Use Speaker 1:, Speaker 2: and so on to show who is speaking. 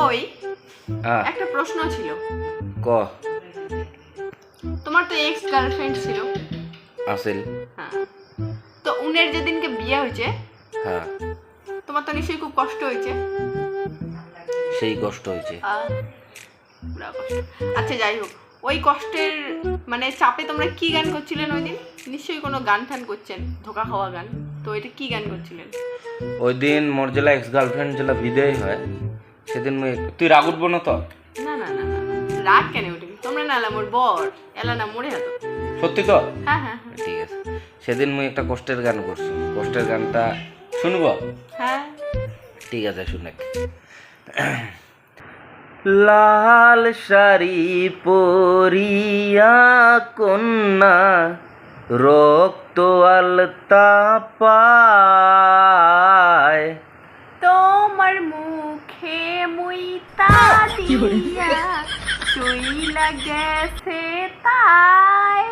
Speaker 1: ওই একটা প্রশ্ন ছিল।
Speaker 2: ক?
Speaker 1: তোমার তো এক্স গার্লফ্রেন্ড ছিল।
Speaker 2: আসেল।
Speaker 1: হ্যাঁ। তো উনের যেদিনকে বিয়ে হয়েছে
Speaker 2: হ্যাঁ।
Speaker 1: তোমার তো নিশ্চয়ই খুব কষ্ট হয়েছে।
Speaker 2: সেই কষ্ট হয়েছে।
Speaker 1: আচ্ছা যাই হোক। ওই কষ্টের মানে চাপে তোমরা কি গান করছিলেন ওই দিন? নিশ্চয়ই কোনো গান টান করছেন ধোকা খাওয়া গান। তো এটা কি গান করছিলেন?
Speaker 2: ওই দিন মোর জেলা এক্স গার্লফ্রেন্ড জেলা বিদায় হয়। সেদিন মুই তুই রাগ উঠবো না তো?
Speaker 1: না না না। রাগ কেন উঠবি? তোমরা না এলা মোর বর এলা না মোড়ে হাতো
Speaker 2: সত্যি তো?
Speaker 1: হ্যাঁ হ্যাঁ হ্যাঁ।
Speaker 2: ঠিক আছে। সেদিন মুই একটা কষ্টের গান করছি। কষ্টের গানটা শুনব?
Speaker 1: হ্যাঁ।
Speaker 2: ঠিক আছে শুনে লাল শাড়ি পরিয়া কন্যা রক্ত আলতা পায়
Speaker 1: চইলা গেছে তাই।